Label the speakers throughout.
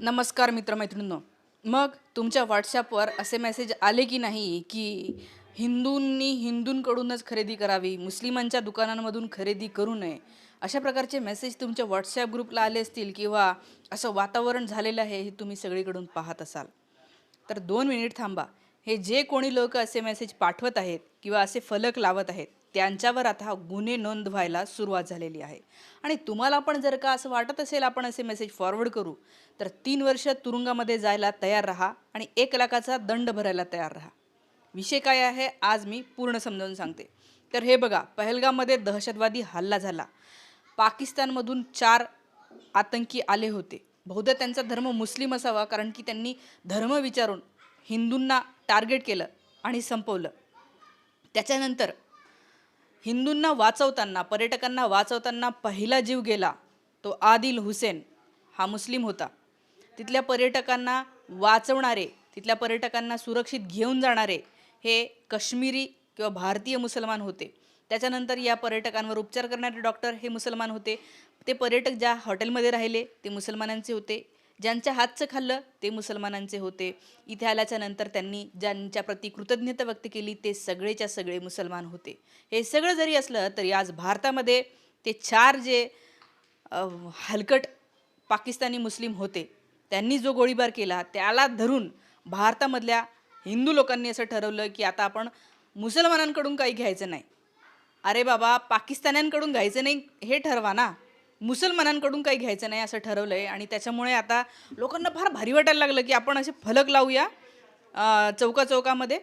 Speaker 1: नमस्कार मित्रमैत्रिणींनो. मग तुमच्या व्हॉट्सॲपवर असे मेसेज आले की नाही की हिंदूंनी हिंदूंकडूनच खरेदी करावी मुस्लिमांच्या दुकानांमधून खरेदी करू नये अशा प्रकारचे मेसेज तुमच्या व्हॉट्सॲप ग्रुपला आले असतील किंवा असं वातावरण झालेलं आहे हे तुम्ही सगळीकडून पाहत असाल. तर दोन मिनिट थांबा. हे जे कोणी लोक असे मेसेज पाठवत आहेत किंवा असे फलक लावत आहेत त्यांच्यावर आता गुन्हे नोंद व्हायला सुरुवात झालेली आहे. आणि तुम्हाला पण जर का असं वाटत असेल आपण असे मेसेज फॉरवर्ड करू तर तीन वर्ष तुरुंगामध्ये जायला तयार राहा आणि एक लाखाचा दंड भरायला तयार राहा. विषय काय आहे आज मी पूर्ण समजावून सांगते. तर हे बघा पहलगाममध्ये दहशतवादी हल्ला झाला. पाकिस्तानमधून चार आतंकी आले होते. बहुधा त्यांचा धर्म मुस्लिम असावा कारण की त्यांनी धर्म विचारून हिंदूंना टार्गेट केलं आणि संपवलं. त्याच्यानंतर हिंदूंना वाचवताना पर्यटकांना वाचवताना पहिला जीव गेला तो आदिल हुसेन. हा मुस्लिम होता. तिथल्या पर्यटकांना वाचवणारे तिथल्या पर्यटकांना सुरक्षित घेऊन जाणारे हे काश्मीरी किंवा भारतीय मुसलमान होते. त्याच्यानंतर या पर्यटकांवर उपचार करणारे डॉक्टर हे मुसलमान होते. ते पर्यटक ज्या हॉटेलमध्ये राहिले ते मुसलमानांचे होते. ज्यांच्या हातचं खाल्लं ते मुसलमानांचे होते. इथे आल्याच्यानंतर त्यांनी ज्यांच्या प्रती कृतज्ञता व्यक्त केली ते सगळेच्या सगळे मुसलमान होते. हे सगळं जरी असलं तरी आज भारतामध्ये ते चार जे हलकट पाकिस्तानी मुस्लिम होते त्यांनी जो गोळीबार केला त्याला धरून भारतामधल्या हिंदू लोकांनी असं ठरवलं की आता आपण मुसलमानांकडून काही घ्यायचं नाही. अरे बाबा पाकिस्तान्यांकडून घ्यायचं नाही हे ठरवा ना. मुसलमानांकडून काही घ्यायचं नाही असं ठरवलं आहे आणि त्याच्यामुळे आता लोकांना फार भारी वाटायला लागलं की आपण असे फलक लावूया चौका चौकामध्ये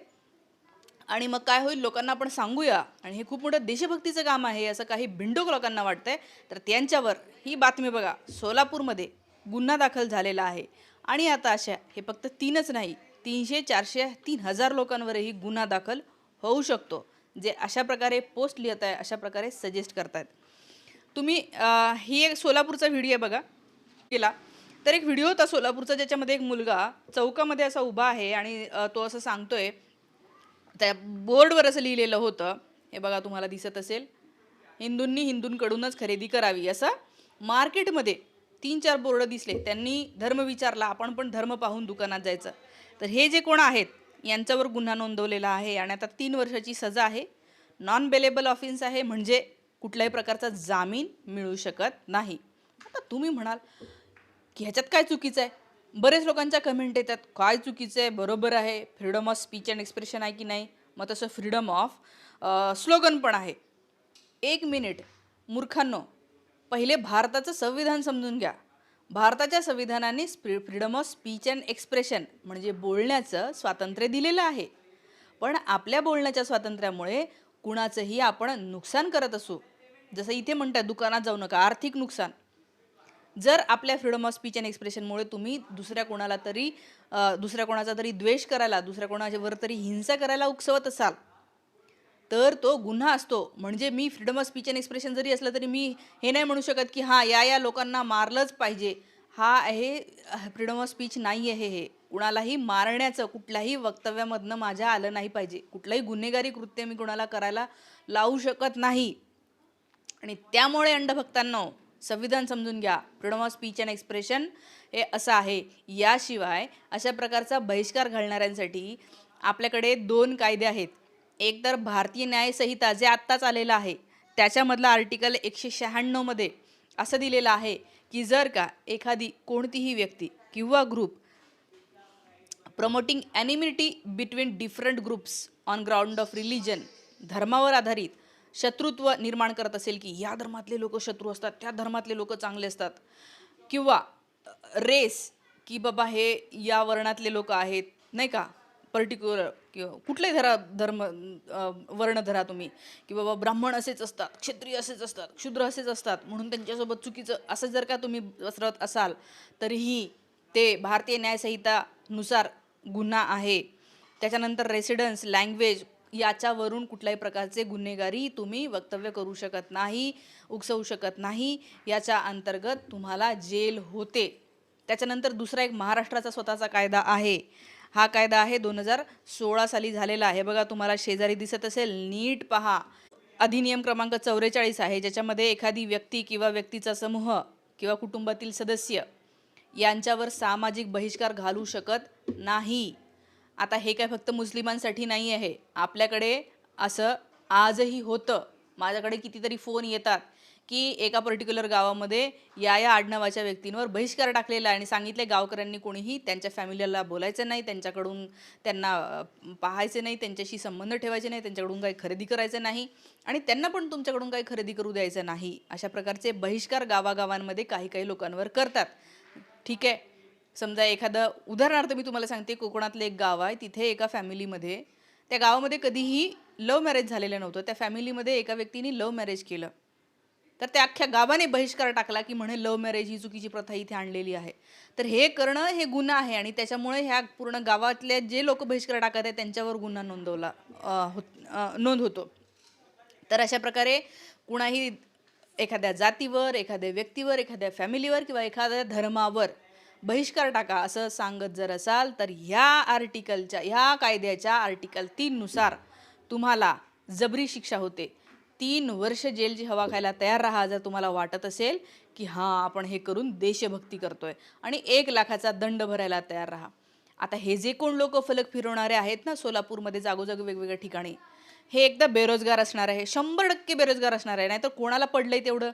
Speaker 1: आणि मग काय होईल लोकांना आपण सांगूया. आणि हे खूप मोठं देशभक्तीचं काम आहे असं काही भिंडोक लोकांना वाटतंय. तर त्यांच्यावर ही बातमी बघा सोलापूरमध्ये गुन्हा दाखल झालेला आहे. आणि आता अशा हे फक्त तीनच नाही तीनशे चारशे तीन हजार लोकांवरही गुन्हा दाखल होऊ शकतो. जे अशा प्रकारे पोस्ट लिहत आहे अशा प्रकारे सजेस्ट करतायत. तुम्ही अं, ही एक सोलापूरचा व्हिडिओ आहे बघा. केला. तर एक व्हिडिओ होता सोलापूरचा ज्याच्यामध्ये एक मुलगा चौकामध्ये असा उभा आहे आणि तो असं सांगतोय. त्या बोर्डवर असं लिहिलेलं होतं. हे बघा तुम्हाला दिसत असेल. हिंदूंनी हिंदूंकडूनच खरेदी करावी असं मार्केटमध्ये तीन चार बोर्ड दिसले. त्यांनी धर्म विचारला आपण पण धर्म पाहून दुकानात जायचं. तर हे जे कोण आहेत यांच्यावर गुन्हा नोंदवलेला आहे आणि आता तीन वर्षाची सजा आहे. नॉन बेलेबल ऑफेन्स आहे म्हणजे कुठल्याही प्रकारचा जामीन मिळू शकत नाही. आता तुम्ही म्हणाल की ह्याच्यात काय चुकीचं आहे? बरेच लोकांच्या कमेंट येतात काय चुकीचं आहे? बरोबर आहे. Freedom of speech and expression आहे की नाही? मग तसं फ्रीडम ऑफ स्लोगन पण आहे. एक मिनिट मूर्खांनो पहिले भारताचं संविधान समजून घ्या. भारताच्या संविधानाने स्प्री freedom of speech and expression म्हणजे बोलण्याचं स्वातंत्र्य दिलेलं आहे. पण आपल्या बोलण्याच्या स्वातंत्र्यामुळे कुणाचंही आपण नुकसान करत असू जसं इथे म्हणतात दुकानात जाऊ नका आर्थिक नुकसान. जर आपल्या फ्रीडम ऑफ स्पीच अँड एक्सप्रेशनमुळे तुम्ही दुसऱ्या कोणाला तरी दुसऱ्या कोणाचा तरी द्वेष करायला दुसऱ्या कोणाच्यावर तरी हिंसा करायला उकसवत असाल तर तो गुन्हा असतो. म्हणजे मी freedom of speech and expression जरी असलं तरी मी हे नाही म्हणू शकत की हां या या लोकांना मारलंच पाहिजे. हा आहे फ्रीडम ऑफ स्पीच नाही आहे हे. कुणालाही मारण्याचं कुठल्याही वक्तव्यामधनं माझ्या आलं नाही पाहिजे. कुठलंही गुन्हेगारी कृत्य मी कुणाला करायला लावू शकत नाही. आणि त्यामुळे अंडभक्तांना संविधान समजून घ्या. Freedom of speech and expression हे असं आहे. याशिवाय अशा प्रकारचा बहिष्कार घालणाऱ्यांसाठी आपल्याकडे दोन कायदे आहेत. एक तर भारतीय न्यायसंहिता जे आत्ताच आलेलं आहे त्याच्यामधला आर्टिकल एकशे शहाण्णवमध्ये असं दिलेलं आहे की जर का एखादी कोणतीही व्यक्ती किंवा group promoting enmity between different groups on ground of religion धर्मावर आधारित शत्रुत्व निर्माण करत असेल की या धर्मातले लोक शत्रू असतात त्या धर्मातले लोक चांगले असतात. किंवा रेस की बाबा हे या वर्णातले लोक आहेत नाही का? पर्टिक्युलर किंवा कुठलाही धरा धर्म वर्ण धरा तुम्ही? की बाबा ब्राह्मण असेच असतात क्षत्रिय असेच असतात क्षुद्र असेच असतात म्हणून त्यांच्यासोबत चुकीचं असं जर का तुम्ही वसरत असाल तरीही ते भारतीय न्यायसंहितानुसार गुन्हा आहे. त्याच्यानंतर रेसिडन्स लँग्वेज याच्यावरून कुठल्याही प्रकारचे गुन्हेगारी तुम्ही वक्तव्य करू शकत नाही उकसवू शकत नाही. याच्या अंतर्गत तुम्हाला जेल होते. त्याच्यानंतर दुसरा एक महाराष्ट्राचा स्वतःचा कायदा आहे. हा कायदा आहे दोन हजार सोळा साली झालेला आहे. बघा तुम्हाला शेजारी दिसत असेल नीट पहा. अधिनियम क्रमांक चौवेचाळीस आहे ज्याच्यामध्ये एखादी व्यक्ती किंवा व्यक्तीचा समूह किंवा कुटुंबातील सदस्य यांच्यावर सामाजिक बहिष्कार घालू शकत नाही. आता हे काय फक्त मुस्लिमांसाठी नाही आहे. आपल्याकडे असं आजही होतं. माझ्याकडे कितीतरी फोन येतात की एका पर्टिक्युलर गावामध्ये या या आडनावाच्या व्यक्तींवर बहिष्कार टाकलेला आहे आणि सांगितले गावकऱ्यांनी कोणीही त्यांच्या फॅमिलीला बोलायचं नाही त्यांच्याकडून त्यांना पाहायचे नाही त्यांच्याशी संबंध ठेवायचे नाही त्यांच्याकडून काही खरेदी करायचं नाही आणि त्यांना पण तुमच्याकडून काही खरेदी करू द्यायचं नाही. अशा प्रकारचे बहिष्कार गावागावांमध्ये काही काही लोकांवर करतात. ठीक आहे? समजा एखादं उदाहरणार्थ मी तुम्हाला सांगते कोकणातलं एक गाव आहे. तिथे एका फॅमिलीमध्ये त्या गावामध्ये कधीही लव्ह मॅरेज झालेलं नव्हतं. त्या फॅमिलीमध्ये एका व्यक्तीने लव्ह मॅरेज केलं. तर त्या अख्ख्या गावाने बहिष्कार टाकला की म्हणे लव्ह मॅरेज ही चुकीची प्रथा इथे आणलेली आहे. तर हे करणं हे गुन्हा आहे आणि त्याच्यामुळे ह्या पूर्ण गावातले जे लोक बहिष्कार टाकत आहेत त्यांच्यावर गुन्हा नोंदवला हो नोंद होतो. तर अशा प्रकारे कुणाही एखाद्या जातीवर एखाद्या व्यक्तीवर एखाद्या फॅमिलीवर किंवा एखाद्या धर्मावर बहिष्कार टाका असं सांगत जर असाल तर ह्या आर्टिकलच्या ह्या कायद्याच्या आर्टिकल तीननुसार तुम्हाला जबरी शिक्षा होते. तीन वर्ष जेलची हवा खायला तयार राहा जर तुम्हाला वाटत असेल की हां आपण हे करून देशभक्ती करतोय आणि एक लाखाचा दंड भरायला तयार राहा. आता हे जे कोण लोक फलक फिरवणारे आहेत ना सोलापूरमध्ये जागोजागी वेगवेगळ्या ठिकाणी हे एकदा बेरोजगार असणार आहे शंभर टक्के बेरोजगार असणार आहे नाहीतर कोणाला पडलंय तेवढं?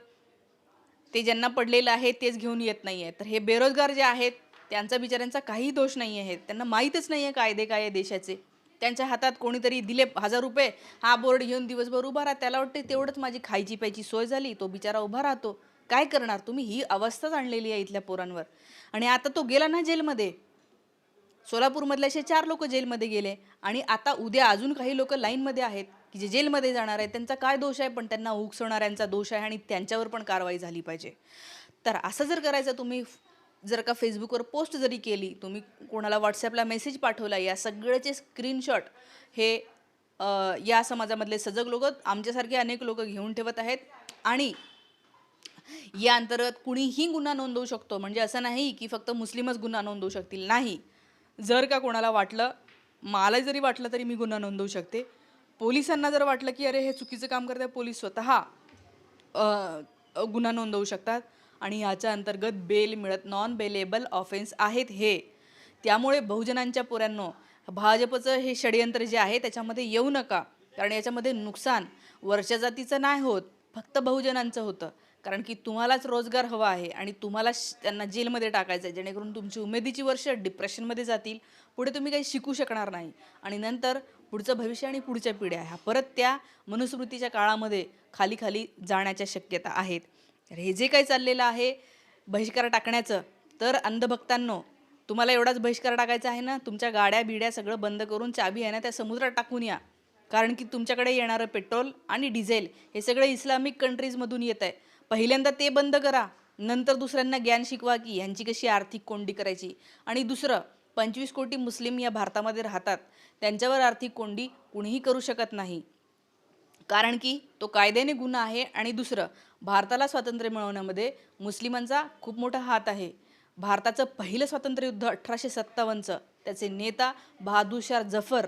Speaker 1: ते ज्यांना पडलेलं आहे तेच घेऊन येत नाही आहे तर हे बेरोजगार जे आहेत त्यांचा बिचाऱ्यांचा काही दोष नाही आहे त्यांना माहीतच नाही आहे कायदे काय आहे देशाचे. त्यांच्या हातात कोणीतरी दिले हजार रुपये हा बोर्ड घेऊन दिवसभर उभा राहा. त्याला वाटते तेवढंच माझी खायची प्यायची सोय झाली तो बिचारा उभा राहतो. काय करणार? तुम्ही ही अवस्थाच आणलेली आहे इथल्या पोरांवर. आणि आता तो गेला ना जेलमध्ये. सोलापूरमधले असे चार लोक जेलमध्ये गेले. आणि आता उद्या अजून काही लोक लाईनमध्ये आहेत. की जे जेलमध्ये जाणार आहेत त्यांचा काय दोष आहे? पण त्यांना उकसवणाऱ्यांचा दोष आहे आणि त्यांच्यावर पण कारवाई झाली पाहिजे. तर असं जर करायचं तुम्ही जर का फेसबुकवर पोस्ट जरी केली तुम्ही कोणाला व्हॉट्सॲपला मेसेज पाठवला या सगळ्याचे स्क्रीनशॉट हे या समाजामधले सजग लोक आमच्यासारखे अनेक लोक घेऊन ठेवत आहेत. आणि या अंतर्गत कुणीही गुन्हा नोंदवू शकतो. म्हणजे असं नाही की फक्त मुस्लिमच गुन्हा नोंदवू शकतील. नाही. जर का कोणाला वाटलं मला जरी वाटलं तरी मी गुन्हा नोंदवू शकते. पोलिसांना जर वाटलं की अरे हे चुकीचं काम करत आहे पोलीस स्वतः गुन्हा नोंदवू शकतात. आणि याच्या अंतर्गत बेल मिळत नॉन बेलेबल ऑफेन्स आहेत हे. त्यामुळे बहुजनांच्या पोऱ्यांनो भाजपचं हे षडयंत्र जे आहे त्याच्यामध्ये येऊ नका. कारण याच्यामध्ये नुकसान वरच्या जातीचं नाही होत फक्त बहुजनांचं होतं. कारण की तुम्हालाच रोजगार हवा आहे आणि तुम्हाला त्यांना जेलमध्ये टाकायचं आहे. जेणेकरून तुमची उमेदीची वर्ष डिप्रेशनमध्ये जातील पुढे तुम्ही काही शिकू शकणार नाही. आणि नंतर पुढचं भविष्य आणि पुढच्या पिढ्या ह्या परत त्या मनुस्मृतीच्या काळामध्ये खाली खाली जाण्याच्या शक्यता आहेत. तर हे जे काही चाललेलं आहे बहिष्कार टाकण्याचं तर अंधभक्तांनो तुम्हाला एवढाच बहिष्कार टाकायचा आहे ना? तुमच्या गाड्या बिड्या सगळं बंद करून चाबी आहे ना त्या समुद्रात टाकून या. कारण की तुमच्याकडे येणारं पेट्रोल आणि डिझेल हे सगळं इस्लामिक कंट्रीजमधून येत आहे. पहिल्यांदा ते बंद करा नंतर दुसऱ्यांना ज्ञान शिकवा की ह्यांची कशी आर्थिक कोंडी करायची. आणि दुसरं पंचवीस कोटी मुस्लिम या भारतामध्ये राहतात. त्यांच्यावर आर्थिक कोंडी कुणीही करू शकत नाही. कारण की तो कायद्याने गुन्हा आहे आणि दुसरं भारताला स्वातंत्र्य मिळवण्यामध्ये मुस्लिमांचा खूप मोठा हात आहे. भारताचं पहिलं स्वातंत्र्य युद्ध अठराशे सत्तावन्नचं. त्याचे नेता बहादूरशाह जफर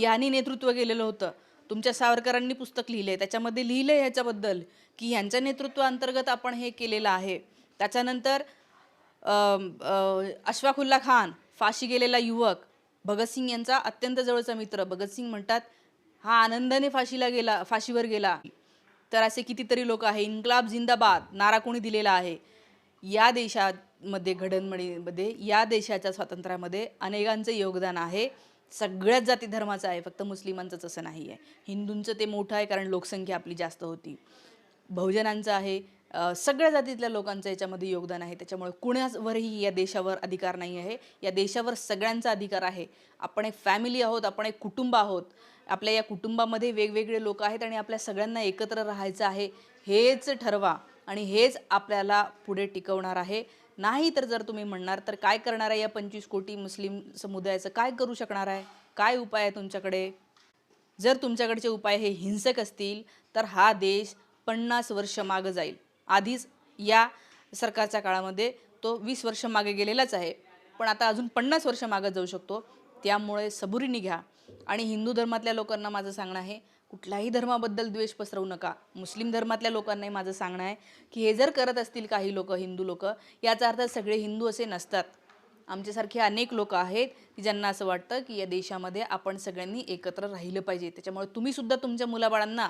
Speaker 1: यांनी नेतृत्व केलेलं होतं. तुमच्या सावरकरांनी पुस्तक लिहिलं त्याच्यामध्ये लिहिलं आहे ह्याच्याबद्दल की ह्यांच्या नेतृत्वाअंतर्गत आपण हे केलेलं आहे. त्याच्यानंतर अम, खान फाशी गेलेला युवक भगतसिंग यांचा अत्यंत जवळचा मित्र. भगतसिंग म्हणतात हा आनंदाने फाशीला गेला फाशीवर गेला. तर असे कितीतरी लोक आहे. इन्कलाब जिंदाबाद नारा कोणी दिलेला आहे? या देशामध्ये घडणमडीमध्ये या देशाच्या स्वातंत्र्यामध्ये अनेकांचं योगदान आहे. सगळ्याच जाती धर्माचं आहे. फक्त मुस्लिमांचंच असं नाही आहे हिंदूंचं ते मोठं आहे कारण लोकसंख्या आपली जास्त होती. बहुजनांचं आहे. सगळ्या जातीतल्या लोकांचं याच्यामध्ये योगदान आहे. त्याच्यामुळे कुणावरही या देशावर अधिकार नाही आहे. या देशावर सगळ्यांचा अधिकार आहे. आपण एक फॅमिली आहोत आपण एक कुटुंब आहोत. आपल्या या कुटुंबामध्ये वेगवेगळे लोक आहेत आणि आपल्या सगळ्यांना एकत्र राहायचं आहे हेच ठरवा आणि हेच आपल्याला पुढे टिकवणार आहे. नाही तर जर तुम्ही म्हणणार तर काय करणार आहे या पंचवीस कोटी मुस्लिम समुदायाचं? काय करू शकणार आहे? काय उपाय आहे तुमच्याकडे? जर तुमच्याकडचे उपाय हे हिंसक असतील तर हा देश पन्नास वर्ष मागं जाईल. आधीच या सरकारच्या काळामध्ये तो वीस वर्ष मागे गेलेलाच आहे. पण आता अजून पन्नास वर्ष मागं जाऊ शकतो. त्यामुळे सबुरीने घ्या. आणि हिंदू धर्मातल्या लोकांना माझं सांगणं आहे कुठल्याही धर्माबद्दल द्वेष पसरवू नका. मुस्लिम धर्मातल्या लोकांनाही माझं सांगणं आहे की हे जर करत असतील काही लोक हिंदू लोक याचा अर्थ सगळे हिंदू असे नसतात. आमच्यासारखे अनेक लोक आहेत की ज्यांना असं वाटतं की या देशामध्ये आपण सगळ्यांनी एकत्र राहिलं पाहिजे. त्याच्यामुळे तुम्हीसुद्धा तुमच्या मुलाबाळांना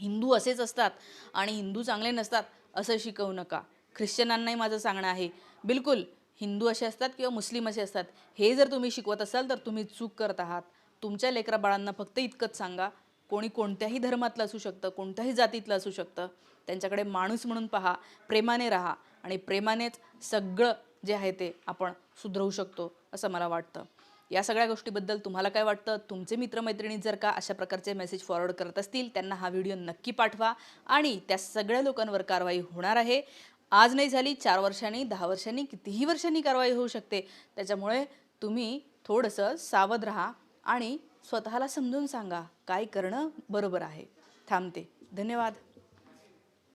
Speaker 1: हिंदू असेच असतात आणि हिंदू चांगले नसतात असं शिकवू नका. ख्रिश्चनांनाही माझं सांगणं आहे. बिलकुल हिंदू असे असतात किंवा मुस्लिम असे असतात हे जर तुम्ही शिकवत असाल तर तुम्ही चूक करत आहात. तुमच्या लेकरा बाळांना फक्त इतकंच सांगा. कोणी कोणत्याही धर्मातलं असू शकतं कोणत्याही जातीतलं असू शकतं. त्यांच्याकडे माणूस म्हणून पहा प्रेमाने राहा आणि प्रेमानेच सगळं जे आहे ते आपण सुधरवू शकतो असं मला वाटतं. या सगळ्या गोष्टीबद्दल तुम्हाला काय वाटतं? तुमचे मित्रमैत्रिणी जर का अशा प्रकारचे मेसेज फॉरवर्ड करत असतील त्यांना हा व्हिडिओ नक्की पाठवा आणि त्या सगळ्या लोकांवर कारवाई होणार आहे. आज नाही झाली चार वर्षांनी दहा वर्षांनी कितीही वर्षांनी कारवाई होऊ शकते. त्याच्यामुळे तुम्ही थोडंसं सावध राहा आणि स्वतःला समजून सांगा काय करणं बरोबर आहे. थांबते. धन्यवाद.